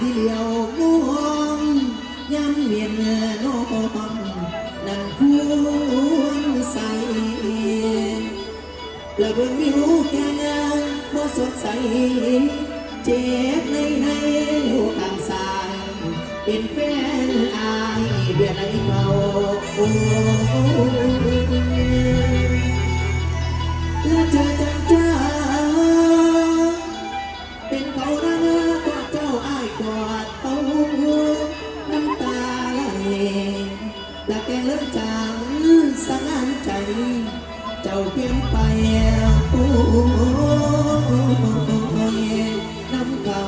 ที่เหลียวมองย้ำเวียนน้องนั่นควรใส่และเบิ่งวิวแก่เงาบ่สดใส เจ็บในในอยู่างซ้ายเป็นแฟนอายเบียดไหลเขาโอ้ เดี่ยนไปโอ้ยน้ำเก่า